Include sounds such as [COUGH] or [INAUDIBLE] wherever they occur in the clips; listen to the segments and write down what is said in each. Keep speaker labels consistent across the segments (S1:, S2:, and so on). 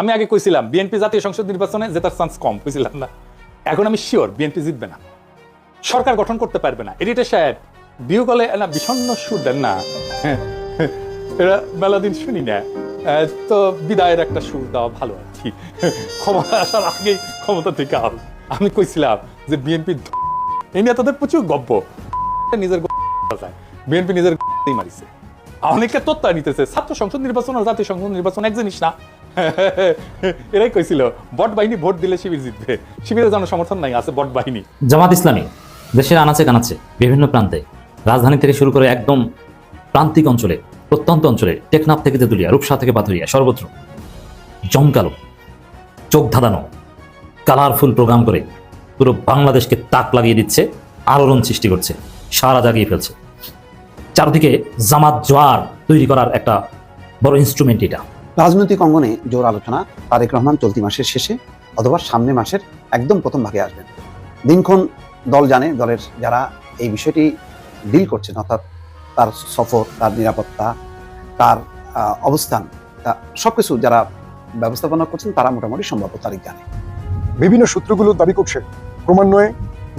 S1: আমি আগে কইছিলাম, বিএনপি জাতীয় সংসদ নির্বাচনে জেতার চান্স কম, কইছিলাম না। এখন আমি শিওর বিএনপি জিতবে না। সরকার গঠন করতে পারবে না। এডিটর সাহেব বিউ কলে না, বিষণ্ণ সুর দেন না। এরা মেলা দিন শুনি না। তো বিদায়ের একটা সুর দেওয়া ভালো আর কি। ক্ষমতা আসার আগেই ক্ষমতা থেকে আল আমি কইছিলাম যে বিএনপি এই নিয়ে তাদের প্রচুর গব্য নিজের বিএনপি নিজের মারিছে। অনেকে তত্ত্ব নিতেছে। ছাত্র সংসদ নির্বাচন আর জাতীয় সংসদ নির্বাচন, এক জিনিস না [LAUGHS] এরাই কইছিল, বট বাহিনী ভোট দিলে শিবির জিতবে। শিবিরের জন্য সমর্থন নাই, আছে বট বাহিনী।
S2: জামাত ইসলামী, দেশের আনাচে কানাচে, বিভিন্ন প্রান্তে, রাজধানী থেকে শুরু করে একদম প্রান্তিক অঞ্চলে, প্রত্যন্ত অঞ্চলে, টেকনাফ থেকে তেতুলিয়া, রূপসা থেকে পাথুরিয়া, সর্বত্র, জমকালো, চোখ ধাঁধানো, কালারফুল প্রোগ্রাম করে পুরো বাংলাদেশকে তাক লাগিয়ে দিচ্ছে, আলোড়ন সৃষ্টি করছে, সারা জাগিয়ে ফেলছে। চারদিকে জামাত জোয়ার তৈরি করার একটা বড় ইনস্ট্রুমেন্ট এটা।
S3: রাজনৈতিক অঙ্গনে জোর আলোচনা তারেক রহমান চলতি মাসের শেষে অথবা সামনের মাসের একদম প্রথম ভাগে আসবেন। দিনক্ষণ দল জানে দলের যারা এই বিষয়টি ডিল করছেন, অর্থাৎ তার সফর, তার নিরাপত্তা, তার অবস্থান, তা সবকিছু যারা ব্যবস্থাপনা করছেন তারা মোটামুটি সম্ভাব্য তারিখ জানে।
S4: বিভিন্ন সূত্রগুলো দাবি করছে, ক্রমান্বয়ে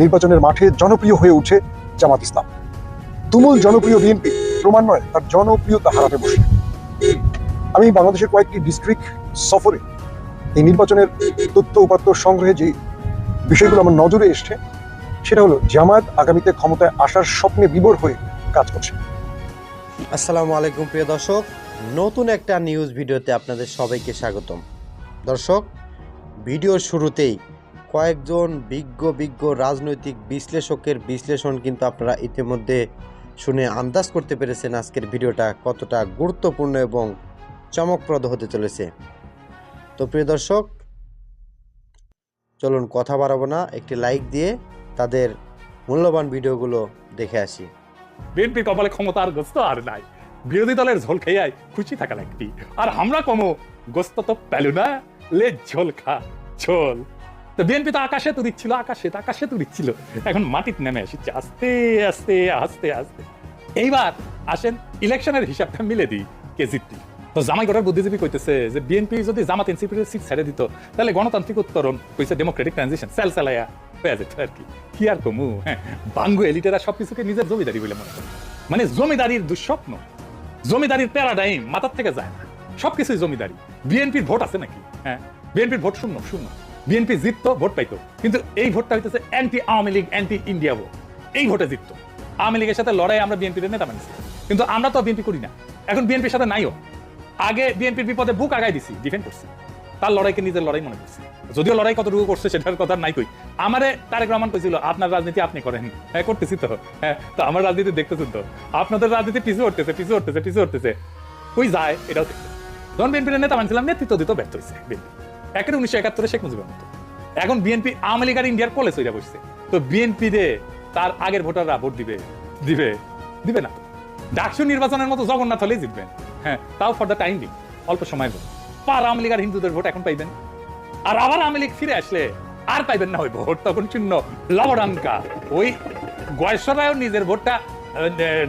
S4: নির্বাচনের মাঠে জনপ্রিয় হয়ে উঠছে জামাত ইসলাম। তুমুল জনপ্রিয় বিএনপি ক্রমান্বয়ে তার জনপ্রিয়তা হারাতে বসে আমি বাংলাদেশের কয়েকটি ডিস্ট্রিক্ট সফরে এই নির্বাচনের তথ্য উপাত্ত সংগ্রহে যে বিষয়গুলো আমার নজরে এসছে, সেটা হলো জামায়াত আগামীতে ক্ষমতায় আসার স্বপ্নে বিবর হয়ে কাজ করছে।
S5: আসসালামু আলাইকুম প্রিয় দর্শক, নতুন একটা নিউজ ভিডিওতে আপনাদের সবাইকে স্বাগতম। দর্শক, ভিডিওর শুরুতেই কয়েকজন বিজ্ঞ বিজ্ঞ রাজনৈতিক বিশ্লেষকের বিশ্লেষণ কিন্তু আপনারা ইতিমধ্যে শুনে আন্দাজ করতে পেরেছেন আজকের ভিডিওটা কতটা গুরুত্বপূর্ণ এবং চমকপ্রদ হতে চলেছে। তো প্রিয় দর্শক, চলুন কথা বাড়াবো না, একটি লাইক দিয়ে তাদের মূল্যবান ভিডিওগুলো দেখে আসি।
S1: বিএনপির কপালে ক্ষমতা আর গোস্ত আর নাই। বিরোধী দলের ঝোল খেয়ে খুশি থাকা লাগতি আর আমরা কমো, গোস্ত তো পেলু না, লে ঝোল খা, ঝোল। তো বিএনপি তো আকাশে তো দিচ্ছিল, আকাশে তো আকাশে তো দিচ্ছিল। এখন মাটিতে নেমে এসেছে, আস্তে আস্তে আস্তে আস্তে। এইবার আসেন ইলেকশনের হিসাবটা মিলে দিই, কে জিততি তো জামাই গড়ার বুদ্ধিজীবী কইতেছে যে বিএনপি যদি জামাত এনসিপির সিট ছেড়ে দিত, তাহলে গণতান্ত্রিক উত্তরণ কইছে ডেমোক্রেটিক ট্রানজিশন সেল সেলাইয়া হয়ে যেত আর কি। কি আর কমু? হ্যাঁ বাঙ্গু এলিটেরা সবকিছুকে নিজের জমিদারি বলে মনে করে মানে জমিদারির দুঃস্বপ্ন জমিদারির প্যারাডাইম মাথার থেকে যায় না। সবকিছুই জমিদারি বিএনপির ভোট আছে নাকি? হ্যাঁ বিএনপির ভোট শূন্য শূন্য। বিএনপি জিততো ভোট পাইতো। কিন্তু এই ভোটটা হইতেছে anti Awami League anti India vote. এই ভোটে জিততো আওয়ামী লীগের সাথে লড়াই আমরা বিএনপির নেতা মানছি। কিন্তু আমরা তো বিএনপি করি না। এখন বিএনপির সাথে নাইও। আগে বিএনপির বিপদে বুক আগাই দিছি ডিফেন্ড করছি। তার লড়াইকে নিজের লড়াই মনে করছি। যদিও লড়াই কতটুকু করছে সেটার কথা নাই কই। আমারে তারেক রহমান কইছিল, আপনার রাজনীতি আপনি করেন। হ্যাঁ করতেছি তো। হ্যাঁ তো আমার রাজনীতি দেখতেছেন তো। আপনাদের রাজনীতি পিছু উঠতেছে পিছু উঠতেছে পিছু উঠতেছে কই যায়, এটাও দেখতে যখন বিএনপির নেতা মানছিলাম, নেতৃত্ব দিতে, ব্যর্থ হয়েছে বিএনপি। একের উনিশশো একাত্তরে শেখ মুজিবের মতো। এখন বিএনপি আওয়ামী লীগ আর ইন্ডিয়ার কলে চইরা বসছে। তো বিএনপি রে তার আগের ভোটাররা ভোট দিবে দিবে দিবে না ডাকসু নির্বাচনের মতো জগন্নাথ হলেই জিতবেন। হ্যাঁ তাও ফর দ্য টাইম বিং অল্প সময় ভোট পার আওয়ামী লীগ আর হিন্দুদের ভোট এখন পাইবেন। আর আবার আওয়ামী লীগ ফিরে আসলে আর পাইবেন না ওই ভোট তখন শূন্য। লবডাঙ্কা ওই গয়েশ্বর রায়ও নিজের ভোটটা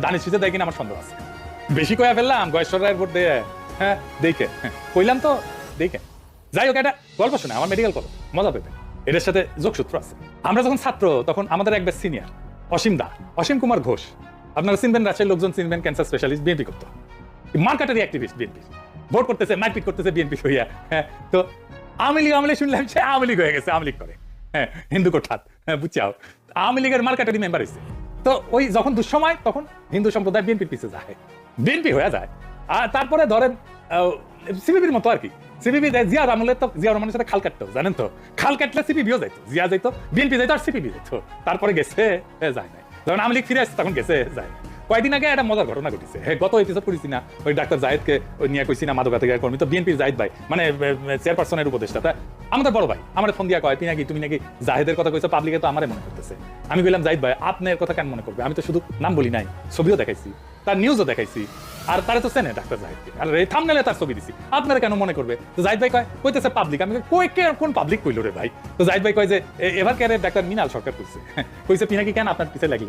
S1: দানি সিজে দেয় কিনা আমার সন্দেহ আছে। বেশি কয়া ফেললাম গয়েশ্বর রায়ের ভোট দিয়ে হ্যাঁ দেখে। হ্যাঁ, কইলাম তো দেখে। যাই হোক এটা গল্প শোনা আমার মেডিকেল করো মজা পেবে এটার সাথে যোগসূত্র আছে। আমরা যখন ছাত্র তখন আমাদের একবার সিনিয়র অসীম দা অসীম কুমার ঘোষ। আপনারা চিনবেন রাজশাহীর লোকজন চিনবেন ক্যান্সার স্পেশালিস্ট বিএনপি করতো। মার্কেটারি অ্যাক্টিভিস্ট বিএনপি ভোট করতেছে করতেছে বিএনপি হইয়া। হ্যাঁ তো আওয়ামী লীগ শুনলাম সে আওয়ামী লীগ হয়ে গেছে, আওয়ামী লীগ করে। হ্যাঁ হিন্দু কোঠাত হ্যাঁ বুঝছাও। আওয়ামী লীগের মার্কেটারি মেম্বার হয়েছে তো ওই যখন দুঃসময়, তখন হিন্দু সম্প্রদায় বিএনপির যায়। বিএনপি হয়ে যায়। আর তারপরে ধরেন সিপিবির মতো আর কি। সিপিবি জিয়া আমলে তো, জিয়া রহমানের সাথে খাল কাটতো, জানেন তো? খাল কাটলে সিপিবিও যাইতো, জিয়া যাইতো বিএনপি যাইতো আর সিপিবি যাইতো। তারপরে গেছে যায় নাই। যখন আওয়ামী লীগ ফিরে আসছে, তখন গেছে যায় নাই। কয়েকদিন আগে একটা মজার ঘটনা ঘটেছে। গত এপিসোড করেছি না ওই ডাক্তার জাহেদকে ওই নিয়ে কইছি না মাদকাধিকার কর্মী। তো বিএনপির জাহিদ ভাই মানে চেয়ারপারসনের উপদেষ্টা তা আমাদের বড় ভাই আমার ফোন দিয়া কয় নাকি তুমি নাকি জাহেদের কথা কইছো পাবলিকে তো আমারে মনে করতেছে। আমি বললাম জাহিদ ভাই আপনার কথা কেন মনে করবে? আমি তো শুধু নাম বলি নাই ছবিও দেখাইছি তার নিউজও দেখাইছি আর তারে তো চেনে ডাক্তার জাহিদকে। আর এই থামনেলে তার ছবি দিছি। আপনারা কেন মনে করবে? তো জাহিদ ভাই কয় কইতেছে পাবলিক আমি কই, কে কোন পাবলিক কইলো রে ভাই? তো জাহিদ ভাই কয় যে এবার কেন ডাক্তার মিনাল সরকার কইছে। কইছে পিনাকি কেন আপনার পিছে লাগল?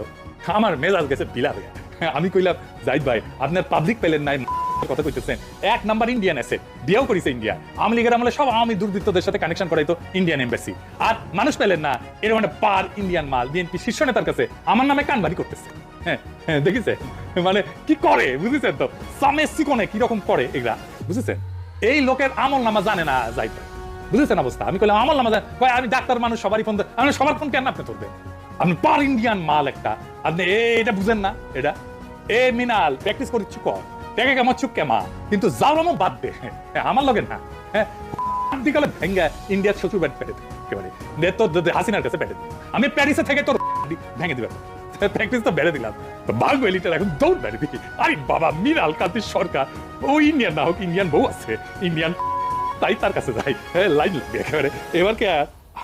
S1: আমার মেজাজ গেছে বিলা হয়ে [LAUGHS] আমি কইলাম, জাহিদ ভাই, আপনার পাবলিক পেলেন নাই, [LAUGHS] কথা কইতেছেন। এক নাম্বার ইন্ডিয়ান অ্যাসেট বিয়েও করেছে ইন্ডিয়া আওয়ামী লীগের আমলে সব আওয়ামী দুর্বৃত্তদের সাথে কানেকশন করাইতো ইন্ডিয়ান এম্বাসি আর মানুষ পেলেন না, এর মানে পার ইন্ডিয়ান মাল বিএনপি শীর্ষ নেতার কাছে আমার নামে কানবাড়ি করতেছে। হ্যাঁ হ্যাঁ দেখিছে মানে কি করে, বুঝেছেন তো? সামে সিকনে কীরকম করে এগুলা, বুঝেছেন? এই লোকের আমল নামা জানে না যাইতে বুঝেছেন অবস্থা? আমি কইলাম, আমল নামা জানে আমি ডাক্তার মানুষ, সবারই ফোন। আমি সবার ফোন কেন আপনি ধরবেন? পার ইন্ডিয়ান মাল একটা। আপনি এটা বুঝেন না এটা। এ মিনাল প্র্যাকটিস দেখে কেমন কিন্তু যাওয়ামো বাদ দে। হ্যাঁ, আমার লগে না। হ্যাঁ দিকালে ভেঙ্গা ইন্ডিয়ার শ্বশুর ব্যাট পেটে একেবারে। হাসিনার কাছে পেটে আমি প্যারিসে থেকে তোর ভেঙে দিবে প্র্যাকটিস তো বেড়ে দিলাম। বাঘ এলিটার এখন দৌড় বেড়ে আরে বাবা মিনাল সরকার। ও ইন্ডিয়ান না হোক ইন্ডিয়ান বউ আছে। ইন্ডিয়ান তাই তার কাছে যাই। হ্যাঁ লাইন লাগবে একেবারে। এবার কে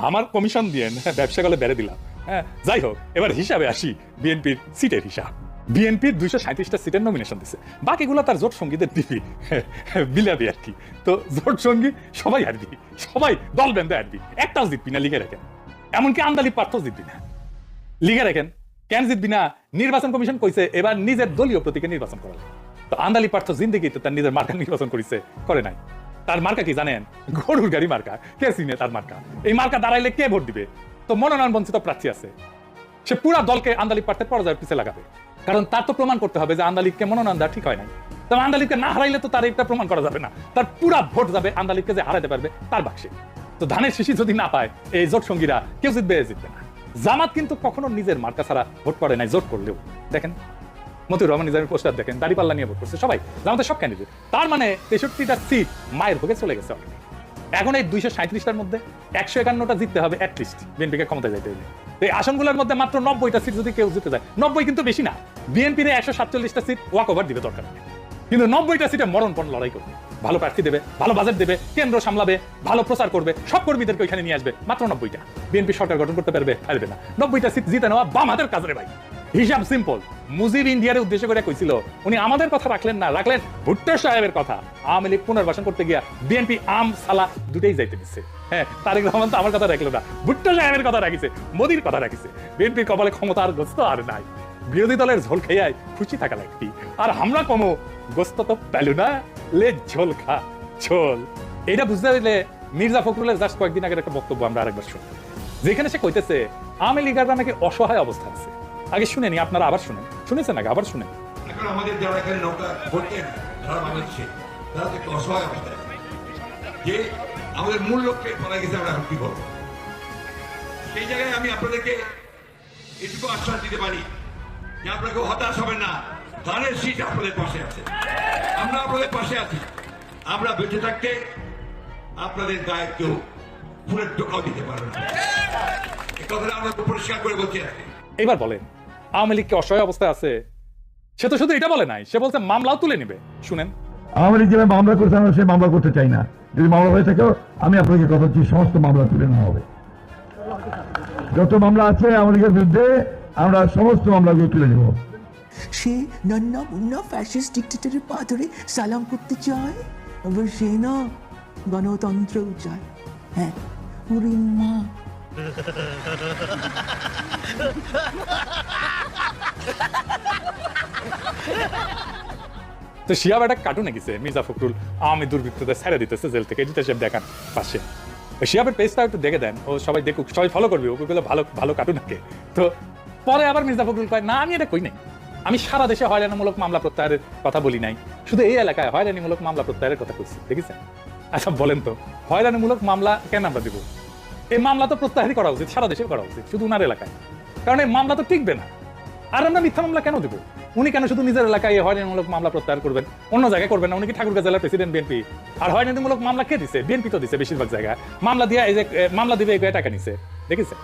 S1: আমার কমিশন দিয়ে হ্যাঁ, ব্যবসা করে বেড়ে দিলাম। হ্যাঁ যাই হোক এবার হিসাবে আসি বিএনপির সিটের হিসাব। বিএনপির দুইশো সাঁত্রিশটা সিটের নমিনেশন দিছে। বাকিগুলো তার জোট সঙ্গীদের দিবি [LAUGHS] বিলাবি আর কি। তো জোট সঙ্গী সবাই হারবি। সবাই দল বেঁধে হারবি। একটাও জিতবি না লিখে রাখেন। এমনকি আন্দালি পার্থ জিতবি না। লিখে রাখেন। কেন জিতবি না? নির্বাচন কমিশন কইছে, এবার নিজের দলীয় প্রতীকে নির্বাচন করা তো আন্দালি পার্থ জিন্দিগিতে তার নিজের মার্কা নির্বাচন করেছে, করে নাই। তার মার্কা কি জানেন? গরুর গাড়ি মার্কা। কে চিনে তার মার্কা? এই মার্কা দাঁড়াইলে কে ভোট দিবে? তো মনোনয়ন বঞ্চিত প্রার্থী আছে। সে পুরা দলকে আন্দালিক প্রার্থীর পরাজয়ের পিছিয়ে লাগাবে। কারণ তার তো প্রমাণ করতে হবে যে আন্দালিককে মনোনয়ন দেওয়া ঠিক হয় নাই। তবে আন্দালিককে না হারাইলে তো তার এটা প্রমাণ করা যাবে না। তার পুরা ভোট যাবে আন্দালিককে যে হারাতে পারবে তার বাক্সে। তো ধানের শিশি যদি না পায়, এই জোট সঙ্গীরা কেউ জিতবে জিতবে না। জামাত কিন্তু কখনো নিজের মার্কা ছাড়া ভোট করে নাই, জোট করলেও। দেখেন, মতিউর রহমান নিজামের পোস্টার দেখেন, দাড়িপাল্লা নিয়ে ভোট করছে সবাই। জামাতের সব ক্যান্ডিডেট তার মানে তেষট্টিটা সিট মায়ের ভোগে চলে গেছে already। এখন এই দুইশো সাঁত্রিশটার মধ্যে একশো একান্নটা জিততে হবে অ্যাটলিস্ট বিএনপিকে ক্ষমতায় যাইতে হলে। এই আসনগুলোর মধ্যে মাত্র নব্বইটা সিট যদি কেউ জিতে যায়, নব্বই কিন্তু বেশি না। বিএনপির একশো সাতচল্লিশটা সিট ওয়াক ওভার দিবে দরকার কিন্তু নব্বইটা সিটে মরণপণ লড়াই করবে, ভালো প্রার্থী দেবে, ভালো বাজেট দেবে, কেন্দ্র সামলাবে, ভালো প্রচার করবে, সব কর্মীদেরকে ওইখানে নিয়ে আসবে, মাত্র নব্বইটা। বিএনপি সরকার গঠন করতে পারবে পারবে না। নব্বইটা সিট জিতে নেওয়া বাম হাতের কাজ রে ভাই। হিসাব সিম্পল মুজিব ইন্ডিয়ার উদ্দেশ্য করে কইছিল, উনি আমাদের কথা রাখলেন না, রাখলেন ভুট্টো সাহেবের কথা। আওয়ামী লীগ পুনর্বাসন করতে গিয়া বিএনপি আম, সালা দুটেই যাইতে দিচ্ছে হ্যাঁ তারেক রহমান তো আমার কথা রাখল না, ভুট্টো সাহেবের কথা রাখিছে, মোদির কথা রাখিছে। বিএনপির কপালে ক্ষমতা আর গোস্ত আর নাই। বিরোধী দলের ঝোল খেয়ে খুশি থাকা লাগতি আর আমরা কমো, গোস্ত তো পেলু না, লে ঝোল খা, ঝোল। এটা বুঝতে পারলে মির্জা ফখরুলের জাস্ট কয়েকদিন আগের একটা বক্তব্য আমরা আরেকবার শুনি যেখানে সে কইতেছে, আওয়ামী লীগাররা নাকি অসহায় অবস্থা আছে? আগে শুনেনি আপনারা আবার শুনেন। শুনেছেন আগে আবার শুনেন।
S6: এখন আমাদের যারা এখানে নৌকা ভর্তি সারা বাংলাদেশে তারা তো একটু অসহায় অবস্থায় যে আমাদের মূল লক্ষ্যে পড়া গেছে আমরা এখন কি করব? সেই জায়গায় আমি আপনাদেরকে এটুকু আশ্বাস দিতে পারি যে আপনাকে হতাশ হবে না। ধানের সিট আপনাদের পাশে আছে। আমরা আপনাদের পাশে আছি। আমরা বেঁচে থাকতে আপনাদের গায়ে কেউ ফুলের টোকাও দিতে পারবে না। এই কথাটা আমরা পরিষ্কার করে বলছি আজকে
S1: এবার বলেন আওয়ামী লীগ কি অসহায় অবস্থায় আছে। সে তো শুধু এটা বলে নাই সে বলছে মামলাও তুলে নিবে। শুনেন।
S7: আওয়ামী লীগ যেভাবে মামলা করছে আমরা সেই মামলা করতে চাই না। যদি মামলা হয়ে থাকে আমি আপনাকে কথা দিচ্ছি সমস্ত মামলা তুলে নেওয়া হবে। যত মামলা আছে আওয়ামী লীগের বিরুদ্ধে আমরা সমস্ত মামলাগুলো তুলে নেব।
S8: সে নন্না মুন্না ফ্যাসিস্ট ডিক্টেটরের পা ধরে সালাম করতে চায়? আবার সে না গণতন্ত্রও চায়। হ্যাঁ ওরে মা।
S1: তো শিয়াব একটা কার্টুনে গেছে, মির্জা ফখরুল। আওয়ামী দুর্বৃত্তদের ছেড়ে দিতেছে জেল থেকে এডিটার সাহেব দেখান, পাশে। শিয়াবের পেজটা একটু দেখে দেন, ও সবাই দেখুক, সবাই ফলো করবে ওগুলো ভালো ভালো কার্টুন থাকে তো পরে আবার মির্জা ফখরুল কয়, না, আমি এটা কই নাই। আমি সারা দেশে হয়রানিমূলক মামলা প্রত্যাহারের কথা বলি নাই। শুধু এই এলাকায় হয়রানিমূলক মামলা প্রত্যাহারের কথা কইছি দেখেছেন? আচ্ছা বলেন তো, হয়রানিমূলক মামলা কেন আমরা দিব? এই মামলা তো প্রত্যাহারই করা উচিত সারা দেশে করা উচিত শুধু উনার এলাকায়। কারণ এই মামলা তো টিকবে না। আর আমরা মিথ্যা মামলা কেন দেবো? উনি কেন শুধু নিজের এলাকায় এই হয়রানিমূলক মামলা প্রত্যাহার করবেন? অন্য জায়গায় করবেন না উনি কি ঠাকুরগাঁ জেলার প্রেসিডেন্ট বিএনপি আর হয়রানিমূলক মামলা কে দিছে? বিএনপি তো দিছে বেশিরভাগ জায়গায়। মামলা দিয়ে এই যে মামলা দিবে এই টাকা নিছে। দেখেছে?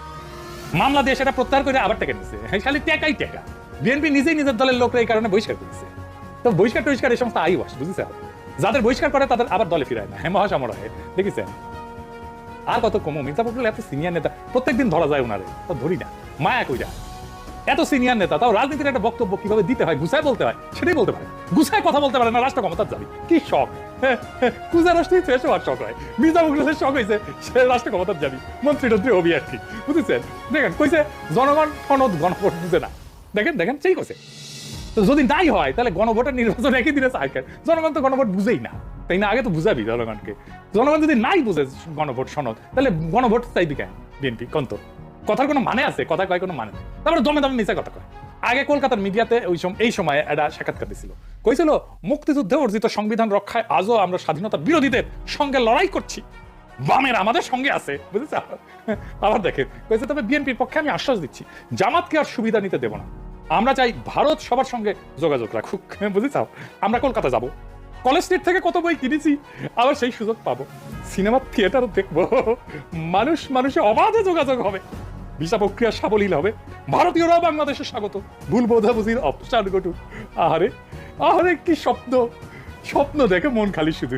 S1: মামলা দিয়ে সেটা প্রত্যাহার করে আবার টাকা নিছে। হ্যাঁ, খালি টাকাই টাকা। বিএনপি নিজেই নিজের দলের লোকরা এই কারণে বহিষ্কার করেছে। তো বহিষ্কার টহিষ্কার এই সমস্ত আইওয়াস বুঝেছে? যাদের বহিষ্কার করে তাদের আবার দলে ফিরায় না। হ্যাঁ মহাসমর হয় দেখেছেন? আর কত কমো মির্জা ফখরুল এত সিনিয়র নেতা, প্রত্যেকদিন ধরা যায় ওনারে তো ধরি না। মায়া কইরা। এত সিনিয়র নেতা, তাও রাজনীতির একটা বক্তব্য কীভাবে দিতে হয়, গুছায় বলতে হয়, সেটাই বলতে পারে। গুছায় কথা বলতে পারে না, রাষ্ট্র ক্ষমতার যাবি। কি শখ? কুজা রাষ্ট্র শেষ হওয়ার শখ হয় মির্জা ফখরুলের শখ হয়েছে সে রাষ্ট্র ক্ষমতার যাবি। মন্ত্রী টন্ত্রী হবি আর কি। বুঝেছেন? দেখেন, কইছে, জনগণ সনদ গণভোট বুঝে না। দেখেন দেখেন, সেই কইছে। তো যদি নাই হয়, তাহলে গণভোটের নির্বাচন একই দিনে চায় জনগণ তো গণভোট বুঝেই না। তাই না? আগে তো বুঝাবি জনগণকে। জনগণ যদি নাই বুঝে গণভোট সনদ, তাহলে গণভোট চাইবি কেন? বিএনপি কন্ত কথার কোনো মানে আছে? কথা কয় কোনো মানে তারপরে দমে দমে মিশা কথা কয়। আগে কলকাতার মিডিয়াতে ওই সময় এই সময় একটা সাক্ষাৎকার দিছিল। কইছিল, মুক্তিযুদ্ধে অর্জিত সংবিধান রক্ষায় আজও আমরা স্বাধীনতার বিরোধীদের সঙ্গে লড়াই করছি। বামের আমাদের সঙ্গে আছে। বুঝেছ? আবার দেখেন। কইছে, তবে বিএনপির পক্ষে আমি আশ্বাস দিচ্ছি। জামাতকে আর সুবিধা নিতে দেব না। আমরা চাই ভারত সবার সঙ্গে যোগাযোগ রাখুক। চাও আমরা কলকাতা যাব। কলেজ স্ট্রিট থেকে কত বই কিনেছি, আবার সেই সুযোগ পাবো। সিনেমার থিয়েটারও দেখব। মানুষ মানুষে অবাধে যোগাযোগ হবে। ভিসা প্রক্রিয়া সাবলীল হবে। ভারতীয়রাও বাংলাদেশে স্বাগত। ভুল বোঝাবুঝির অপসার ঘটুক। আহারে আহারে কি স্বপ্ন? স্বপ্ন দেখে মন খালি শুধু।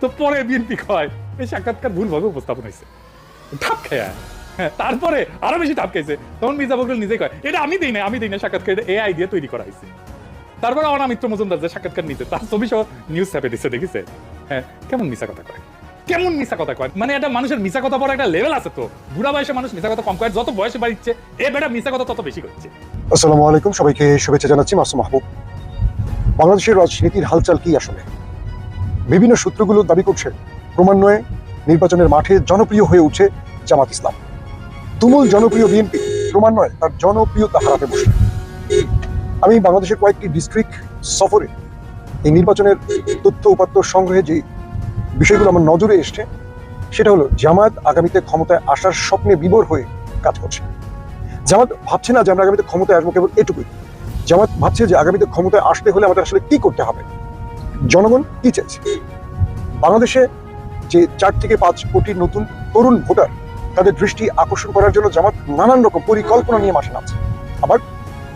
S1: তো পরে বিএনপি কয়, এই সাক্ষাৎকার ভুলভাবে উপস্থাপন হয়েছে। ধাপ খেয়ে। হ্যাঁ তারপরে আরও বেশি খেয়েছে তখন মির্জা ফখরুল নিজে কয়, এটা আমি দিই না আমি দিই না সাক্ষাৎকার এটা এআই দিয়ে তৈরি করা হয়েছে তারপরে অনামিত্র মজুমদার যে সাক্ষাৎকার নিতে তার ছবি সহ নিউজ ছাপে দিচ্ছে দেখিছে? হ্যাঁ কেমন মিশা কথা কয়? কেমন মিশা কথা কয়? মানে এটা মানুষের মিশা কথা পরে একটা লেভেল আছে তো। বুড়া বয়সে মানুষ মিশা কথা কম কয়, যত বয়সে বাড়িচ্ছে, এ বেটা মিশা কথা তত বেশি করছে।
S4: আসসালামু আলাইকুম, সবাইকে শুভেচ্ছা জানাচ্ছি মাসুম মাহবুব। বাংলাদেশের রাজনীতির হালচাল কি আসলে? বিভিন্ন সূত্রগুলো দাবি করছে, ক্রমান্বয়ে নির্বাচনের মাঠে জনপ্রিয় হয়ে উঠছে জামাত ইসলাম। তুমুল জনপ্রিয় বিএনপি ক্রমান্বয়ে তার জনপ্রিয়তা হারাতে বসে। আমি বাংলাদেশের কয়েকটি ডিস্ট্রিক্ট সফরে এই নির্বাচনের তথ্য উপাত্ত সংগ্রহে যে বিষয়গুলো আমার নজরে এসছে, সেটা হলো জামাত আগামীতে ক্ষমতায় আসার স্বপ্নে বিবর হয়ে কাজ করছে। জামাত ভাবছে না যে আমরা আগামীতে ক্ষমতায় আসব কেবল এটুকুই। জামাত ভাবছে যে আগামীতে ক্ষমতায় আসতে হলে আমাদের আসলে কি করতে হবে। জনগণ কি চাইছে? বাংলাদেশে যে চার থেকে পাঁচ কোটি নতুন তরুণ ভোটার তাদের দৃষ্টি আকর্ষণ করার জন্য জামাত নানান রকম পরিকল্পনা নিয়ে মাঠে নামছে। আবার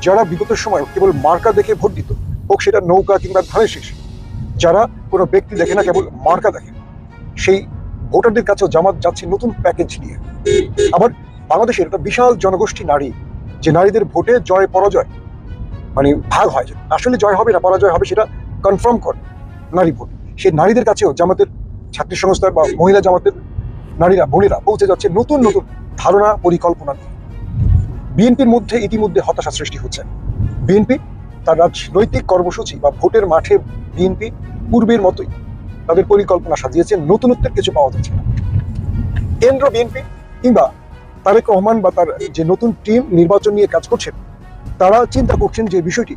S4: যারা বিগত সময় কেবল মার্কা দেখে ভোট দিত, হোক সেটা নৌকা কিংবা ধানের শীষ, যারা কোনো ব্যক্তি দেখে না, কেবল মার্কা দেখে। সেই ভোটারদের কাছেও জামাত যাচ্ছে নতুন প্যাকেজ নিয়ে। আবার বাংলাদেশের একটা বিশাল জনগোষ্ঠী নারী, যে নারীদের ভোটে জয় পরাজয় মানে ভাগ হয়। আসলে জয় হবে না, পরাজয় হবে সেটা কনফার্ম করে নারী ভোট। সেই নারীদের কাছেও জামাতের ছাত্রী সংস্থার বা মহিলা জামাতের নারীরা, বোনেরা পৌঁছে যাচ্ছে নতুন নতুন ধারণা, পরিকল্পনা বিএনপির মধ্যে ইতিমধ্যে হতাশা সৃষ্টি হচ্ছে। বিএনপি তার রাজনৈতিক কর্মসূচি বা ভোটের মাঠে বিএনপি পূর্বের মতোই তাদের পরিকল্পনা সাজিয়েছে, নতুনত্বের কিছু পাওয়া যাচ্ছে না। কেন্দ্র বিএনপি কিংবা তারেক রহমান বা তার যে নতুন টিম নির্বাচন নিয়ে কাজ করছেন, তারা চিন্তা করছেন যে বিষয়টি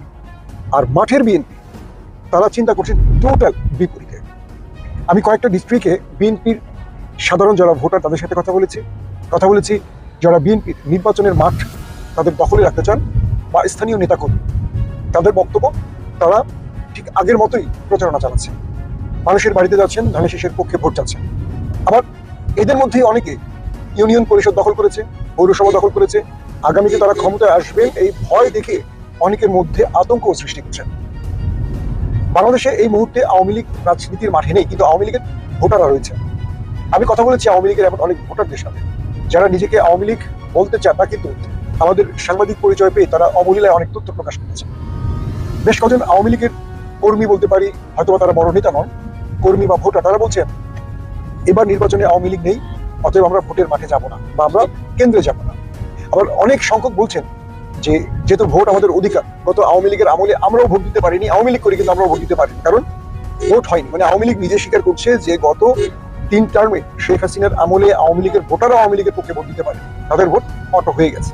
S4: আর মাঠের বিএনপি, তারা চিন্তা করছেন টোটাল বিপরীতে। আমি কয়েকটা ডিস্ট্রিক্টে বিএনপির সাধারণ যারা ভোটার তাদের সাথে কথা বলেছি কথা বলেছি, যারা বিএনপি নির্বাচনের মাঠ তাদের দখলে রাখতে চান বা স্থানীয় নেতাকর্মী, তাদের বক্তব্য তারা ঠিক আগের মতোই প্রচারণা চালাচ্ছে মানুষের বাড়িতে যাচ্ছেন, ধানের শেষের পক্ষে ভোট চাচ্ছেন। আবার এদের মধ্যেই অনেকে ইউনিয়ন পরিষদ দখল করেছে, পৌরসভা দখল করেছে। আগামীতে তারা ক্ষমতায় আসবেন এই ভয় দেখে অনেকের মধ্যে আতঙ্ক সৃষ্টি করছেন বাংলাদেশে এই মুহূর্তে আওয়ামী লীগ রাজনীতির মাঠে নেই, কিন্তু আওয়ামী লীগের ভোটাররা রয়েছে। আমি কথা বলেছি আওয়ামী লীগের এমন অনেক ভোটারদের সাথে, যারা নিজেকে আওয়ামী লীগ বলতে চায়, তা কিন্তু আমাদের সাংবাদিক পরিচয় পেয়ে তারা অবলীলায় অনেক তথ্য প্রকাশ করেছে। বেশ কজন আওয়ামী লীগের কর্মী বলতে পারি, হয়তোবা তারা বড় নেতা নন, কর্মী বা ভোটার, তারা বলছেন, এবার নির্বাচনে আওয়ামী লীগ নেই, অতএব আমরা ভোটের মাঠে যাব না বা আমরা কেন্দ্রে যাব না। আবার অনেক সংখ্যক বলছেন যে, যেহেতু ভোট আমাদের অধিকার, গত আওয়ামী লীগের আমলে আমরাও ভোট দিতে পারিনি, আওয়ামী লীগ করি কিন্তু আমরাও ভোট দিতে পারিনি। কারণ ভোট হয়নি মানে আওয়ামী লীগ নিজে স্বীকার করছে যে, গত তিন টার্মে শেখ হাসিনার আমলে আওয়ামী লীগের ভোটারও আওয়ামী লীগের পক্ষে ভোট দিতে পারে তাদের ভোট অটো হয়ে গেছে।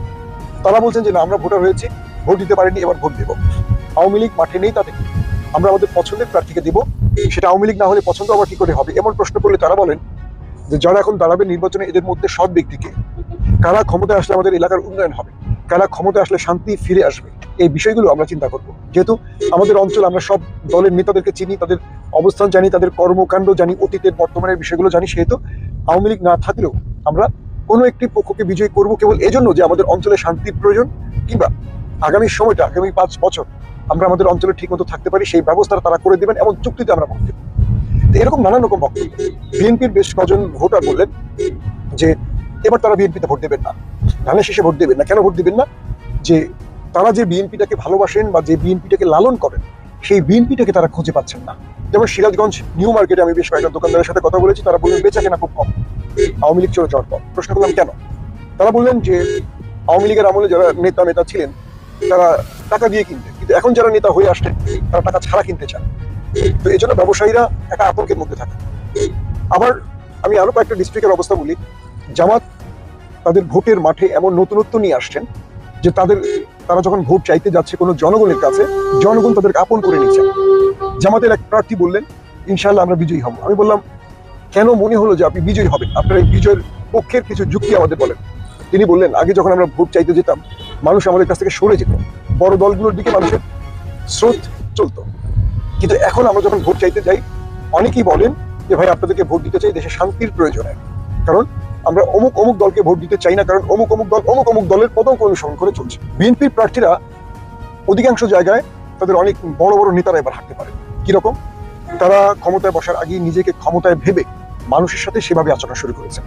S4: তারা বলছেন যে, না, আমরা ভোটার হয়েছি, ভোট দিতে পারিনি, এবার ভোট দেব। আওয়ামী লীগ মাঠে নেই তাতে আমরা আমাদের পছন্দের প্রার্থীকে দিব, সেটা আওয়ামী লীগ না হলে পছন্দ আবার কি করে হবে? এমন প্রশ্ন করলে তারা বলেন যে, যারা এখন দাঁড়াবে নির্বাচনে, এদের মধ্যে সৎ ব্যক্তিকে, কারা ক্ষমতায় আসলে আমাদের এলাকার উন্নয়ন হবে, কারা ক্ষমতায় আসলে শান্তি ফিরে আসবে এই বিষয়গুলো আমরা চিন্তা করব। যেহেতু আমাদের অঞ্চল, আমরা সব দলের নেতাদেরকে চিনি, তাদের অবস্থান জানি, তাদের কর্মকাণ্ড জানি, অতীতের বর্তমানের বিষয়গুলো জানি, সেহেতু আওয়ামী লীগ না থাকলেও আমরা কোনো একটি পক্ষকে বিজয় করব কেবল এজন্য যে আমাদের অঞ্চলে শান্তির প্রয়োজন কিংবা আগামী সময়টা, আগামী পাঁচ বছর আমরা আমাদের অঞ্চলে ঠিকমতো থাকতে পারি, সেই ব্যবস্থা তারা করে দেবেন এমন চুক্তিতে আমরা তো এরকম নানান রকম বক্তব্য। বিএনপির বেশ কজন ভোটার বললেন যে, এবার তারা বিএনপিতে ভোট দেবেন না। ধানের শেষে ভোট দেবেন না। কেন ভোট দেবেন না? যে তারা যে বিএনপিটাকে ভালোবাসেন বা যে বিএনপিটাকে লালন করেন, সেই বিএনপিটাকে তারা খুঁজে পাচ্ছেন না। যেমন সিরাজগঞ্জ নিউ মার্কেটে আমি বেশ কয়েকটা দোকানদারের সাথে কথা বলেছি, তারা বললেন, বেচা কেনা খুব কম। আওয়ামী লীগ চলে যাওয়ার পর। প্রশ্ন করলাম, কেন? তারা বললেন যে, আওয়ামী লীগের আমলে যারা নেতা নেতা ছিলেন, তারা টাকা দিয়ে কিনতেন। কিন্তু এখন যারা নেতা হয়ে আসছে তারা টাকা ছাড়া কিনতে চান। তো এই জন্য ব্যবসায়ীরা একটা আতঙ্কের মধ্যে থাকে আবার আমি আরও কয়েকটা ডিস্ট্রিক্টের অবস্থা বলি। জামাত তাদের ভোটের মাঠে এমন নতুনত্ব নিয়ে আসছেন যে, তাদের তারা যখন ভোট চাইতে যাচ্ছে কোনো জনগণের কাছে, জনগণ তাদেরকে আপন করে নিচ্ছে। জামাতের এক প্রার্থী বললেন ইনশাল্লাহ আমরা বিজয়ী হব। আমি বললাম, কেন মনে হলো যে আপনি বিজয়ী হবেন? আপনার এই বিজয়ের পক্ষের কিছু যুক্তি আমাদের বলেন। তিনি বললেন, আগে যখন আমরা ভোট চাইতে যেতাম, মানুষ আমাদের কাছ থেকে সরে যেত। বড় দলগুলোর দিকে মানুষের স্রোত চলতো। কিন্তু এখন আমরা যখন ভোট চাইতে যাই, অনেকেই বলেন যে, ভাই, আপনাদেরকে ভোট দিতে চাই দেশে শান্তির প্রয়োজনে। কারণ আমরা অমুক অমুক দলকে ভোট দিতে চাই না, কারণ অমুক অমুক দল অমুক অমুক দলের পদক অনুসরণ করে চলছে। বিএনপির প্রার্থীরা অধিকাংশ জায়গায় তাদের অনেক বড় বড় নেতারা এবার হাঁটতে পারে কীরকম? তারা ক্ষমতায় বসার আগে নিজেকে ক্ষমতায় ভেবে মানুষের সাথে সেভাবে আচরণ শুরু করেছে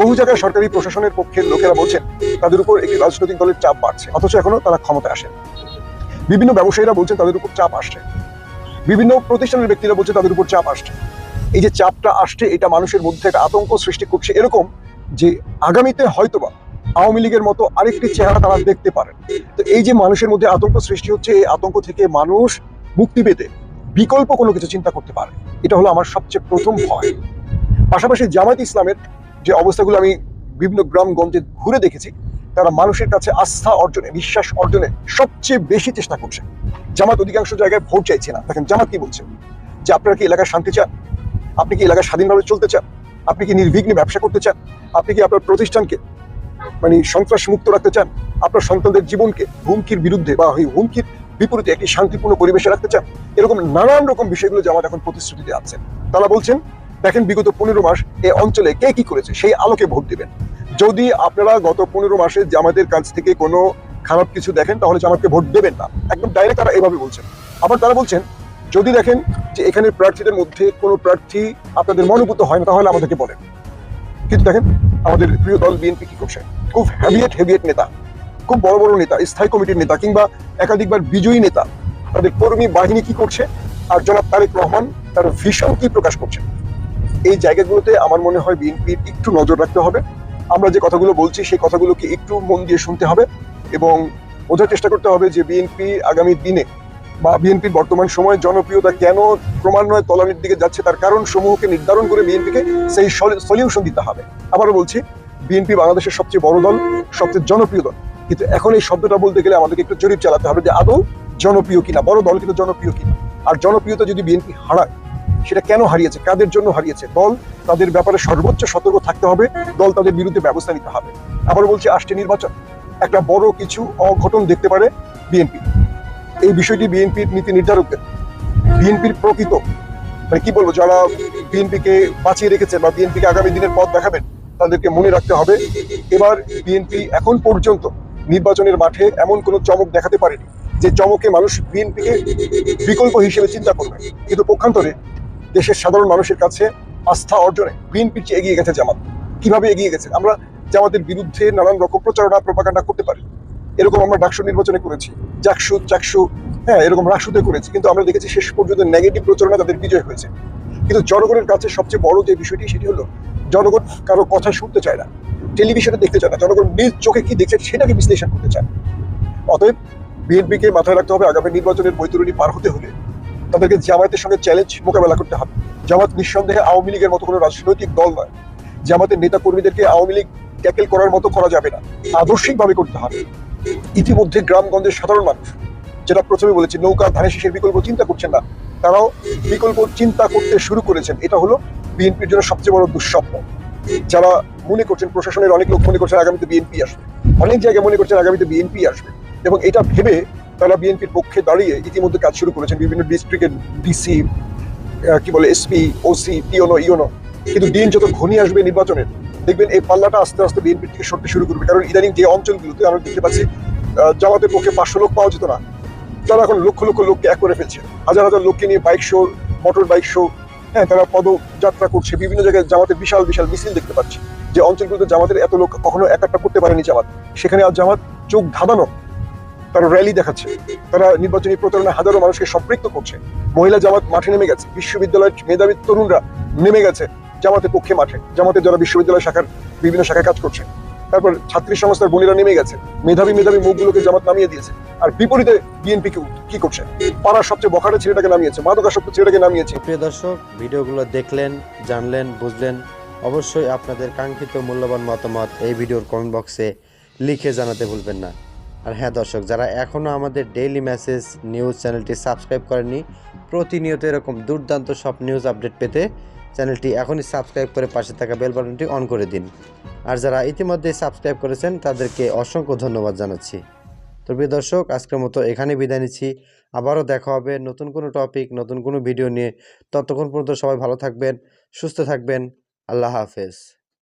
S4: বহু জায়গায় সরকারি প্রশাসনের পক্ষের লোকেরা বলছেন, তাদের উপর একটি রাজনৈতিক দলের চাপ বাড়ছে, অথচ এখনও তারা ক্ষমতায় আসেন। বিভিন্ন ব্যবসায়ীরা বলছেন, তাদের উপর চাপ আসছে। বিভিন্ন প্রতিষ্ঠানের ব্যক্তিরা বলছে তাদের উপর চাপ আসছে। এই যে চাপটা আসছে, এটা মানুষের মধ্যে একটা আতঙ্ক সৃষ্টি করছে। এরকম যে আগামীতে হয়তোবা আওয়ামী লীগের মতো আরেকটি চেহারা তারা দেখতে পারেন। তো এই যে মানুষের মধ্যে আতঙ্ক সৃষ্টি হচ্ছে, এই আতঙ্ক থেকে মানুষ মুক্তি পেতে বিকল্প কোনো কিছু চিন্তা করতে পারে। এটা হলো আমার সবচেয়ে প্রথম ভয়। পাশাপাশি জামায়াত ইসলামের যে অবস্থাগুলো আমি বিভিন্ন গ্রামগঞ্জে ঘুরে দেখেছি, তারা মানুষের কাছে আস্থা অর্জনে, বিশ্বাস অর্জনে সবচেয়ে বেশি চেষ্টা করছে। জামাত অধিকাংশ জায়গায় ভোট চাইছে না। দেখেন জামাত কি বলছে? যে আপনারা কি এলাকায় শান্তি চান? আপনি কি এলাকায় স্বাধীনভাবে চলতে চান? আপনি কি নির্বিঘ্নে ব্যবসা করতে চান? আপনি কি আপনার প্রতিষ্ঠানকে মানে সন্ত্রাস মুক্ত রাখতে চান? আপনার সন্তানদের জীবনকে হুমকির বিরুদ্ধে বা ওই হুমকির বিপরীতে একটি শান্তিপূর্ণ পরিবেশে রাখতে চান? এরকম নানান রকম বিষয়গুলো জামাত এখন প্রতিশ্রুতিতে আছেন তারা বলছেন, দেখেন বিগত পনেরো মাস এই অঞ্চলে কে কি করেছে, সেই আলোকে ভোট দিবেন। যদি আপনারা গত পনেরো মাসে জামাতের কাছ থেকে কোনো খারাপ কিছু দেখেন, তাহলে জামাতকে ভোট দেবেন না। একদম ডাইরেক্ট তারা এভাবে বলছেন। আবার তারা বলছেন যদি দেখেন যে এখানে প্রার্থীদের মধ্যে কোনো প্রার্থী আপনাদের মনোভূত হয় না, তাহলে আমাদেরকে বলেন। কিন্তু দেখেন, আমাদের প্রিয় দল বিএনপি কি করছে? খুব হ্যাভিয়েট হ্যাভিয়েট নেতা, খুব বড় বড় নেতা, স্থায়ী কমিটির নেতা কিংবা একাধিকবার বিজয়ী নেতা, তাদের কর্মী বাহিনী কি করছে? আর জনাব তারেক রহমান তার ভিশন কি প্রকাশ করছে? এই জায়গাগুলোতে আমার মনে হয় বিএনপির একটু নজর রাখতে হবে। আমরা যে কথাগুলো বলছি, সেই কথাগুলোকে একটু মন দিয়ে শুনতে হবে এবং বোঝার চেষ্টা করতে হবে যে বিএনপি আগামী দিনে বা বিএনপির বর্তমান সময়ে জনপ্রিয়তা কেন ক্রমান্বয়ে তলানির দিকে যাচ্ছে তার কারণ সমূহকে নির্ধারণ করে বিএনপিকে সেই সলিউশন দিতে হবে। আবারও বলছি, বিএনপি বাংলাদেশের সবচেয়ে বড় দল, সবচেয়ে জনপ্রিয় দল। কিন্তু এখন এই শব্দটা বলতে গেলে আমাদেরকে একটু জরিপ চালাতে হবে যে আদৌ জনপ্রিয় কিনা, বড় দল কিন্তু জনপ্রিয় কিনা। আর জনপ্রিয়তা যদি বিএনপি হারায়, সেটা কেন হারিয়েছে, কাদের জন্য হারিয়েছে? দল তাদের ব্যাপারে সর্বোচ্চ সতর্ক থাকতে হবে, দল তাদের বিরুদ্ধে ব্যবস্থা নিতে হবে। আবার বলছি, আসছে নির্বাচন। একটা বড় কিছু অঘটন দেখতে পারে বিএনপি। এই বিষয়টি বিএনপির নীতি নির্ধারকদের। বিএনপির প্রকৃত মানে কি বলব, যারা বিএনপিকে বাঁচিয়ে রেখেছে বা বিএনপিকে আগামী দিনের পথ দেখাবেন, তাদেরকে মনে রাখতে হবে, এবার বিএনপি এখন পর্যন্ত নির্বাচনের মাঠে এমন কোনো চমক দেখাতে পারেনি, যে চমকে মানুষ বিএনপিকে বিকল্প হিসেবে চিন্তা করবে। কিন্তু পক্ষান্তরে দেশের সাধারণ মানুষের কাছে আস্থা অর্জনে বিএনপির চেয়ে এগিয়ে গেছে জামাত। কীভাবে এগিয়ে গেছে? আমরা জামাতের বিরুদ্ধে নানান রকম প্রচারণা, প্রপাগান্ডা করতে পারি। এরকম আমরা ডাকসু নির্বাচনে করেছি জাকসু চাকসু হ্যাঁ এরকম রাকসুতে করেছি, কিন্তু আমরা দেখেছি শেষ পর্যন্ত নেগেটিভ প্রচারণা তাদের বিজয় হয়েছে। কিন্তু জনগণের কাছে সবচেয়ে বড় যে বিষয়টি সেটি হলো, জনগণ কারও কথা শুনতে চায় না টেলিভিশনে দেখতে চায় না, জনগণ নিজ চোখে কি দেখছে সেটাকে বিশ্লেষণ করতে চায়। অতএব বিএনপিকে মাথায় রাখতে হবে, আগামী নির্বাচনের বৈতরণী পার হতে হলে তাদেরকে জামায়াতের সঙ্গে চ্যালেঞ্জ মোকাবেলা করতে হবে। জামাত নিঃসন্দেহে আওয়ামী লীগের মতো কোনো রাজনৈতিক দল নয়। জামাতের নেতা কর্মীদেরকে আওয়ামী লীগ ট্যাকেল করার মতো করা যাবে না। আদর্শিকভাবে করতে হবে। ইতিমধ্যে গ্রামগঞ্জের সাধারণ মানুষ যেটা প্রথমে বলেছি নৌকা ধানের শীষের বিকল্প চিন্তা করছেন না, তারাও বিকল্প চিন্তা করতে শুরু করেছেন। এটা হলো বিএনপির জন্য সবচেয়ে বড় দুঃস্বপ্ন। যারা মনে করছেন প্রশাসনের অনেক লোক মনে করছেন আগামীতে বিএনপি আসবে, অনেক জায়গায় মনে করছেন আগামীতে বিএনপি আসবে, এবং এটা ভেবে তারা বিএনপির পক্ষে দাঁড়িয়ে ইতিমধ্যে কাজ শুরু করেছেন বিভিন্ন ডিস্ট্রিক্টের ডিসি কি বলে, এসপি, ওসি, পিওনো, ইওনো। কিন্তু দিন যত ঘনিয়ে আসবে নির্বাচনের, দেখবেন এই পাল্লাটা আস্তে আস্তে বিএনপির থেকে সরতে শুরু করবে। কারণ ইদানিং যে অঞ্চলগুলোতে আমরা দেখতে পাচ্ছি জামাতের পক্ষে পাঁচশো লোক পাওয়া যেত না। তারা এখন লক্ষ লক্ষ লোককে এক করে ফেলছে। হাজার হাজার লোককে নিয়ে bike show, motor bike show হ্যাঁ তারা পদযাত্রা করছে। বিভিন্ন জায়গায় জামাতের বিশাল বিশাল মিছিল দেখতে পাচ্ছি। যে অঞ্চলগুলোতে জামাতের এত লোক কখনো একাত্তা করতে পারেনি জামাত। সেখানে আজ জামাত চোখ ধাঁধানো তারা র্যালি দেখাচ্ছে। তারা নির্বাচনী প্রচারণা হাজারো মানুষকে সম্পৃক্ত করছে। মহিলা জামাত মাঠে নেমে গেছে। বিশ্ববিদ্যালয়ের মেধাবী তরুণরা নেমে গেছে জামাতের পক্ষে মাঠে। জামাতের যারা বিশ্ববিদ্যালয় শাখার বিভিন্ন শাখায় কাজ করছে। তারপর ছাত্রী সংস্থার বোনেরা নেমে গেছে। মেধাবী মেধাবী মুখগুলোকে জামাত নামিয়ে দিয়েছে। আর বিপরীতে বিএনপি কি করছে? পাড়ার সবচেয়ে বখাটে ছেলেটাকে নামিয়েছে, মাদকাসক্ত ছেলেটাকে নামিয়েছে।
S5: প্রিয় দর্শক, ভিডিওগুলো দেখলেন, জানলেন, বুঝলেন, অবশ্যই আপনাদের কাঙ্ক্ষিত মূল্যবান মতামত এই ভিডিওর কমেন্ট বক্সে লিখে জানাতে ভুলবেন না। আর হ্যাঁ দর্শক, যারা এখনও আমাদের ডেইলি মেসেজ নিউজ চ্যানেলটি সাবস্ক্রাইব করেননি, প্রতিনিয়ত এরকম দুর্দান্ত সব নিউজ আপডেট পেতে চ্যানেলটি এখনই সাবস্ক্রাইব করে পাশে থাকা বেল বাটনটি অন করে দিন। আর যারা ইতিমধ্যে সাবস্ক্রাইব করেছেন, তাদেরকে অসংখ্য ধন্যবাদ জানাচ্ছি। তো প্রিয় দর্শক, আজকের মতো এখানে বিদায় নিচ্ছি। আবারও দেখা হবে নতুন কোনো টপিক, নতুন কোনো ভিডিও নিয়ে। ততক্ষণ পর্যন্ত সবাই ভালো থাকবেন, সুস্থ থাকবেন। আল্লাহ হাফেজ।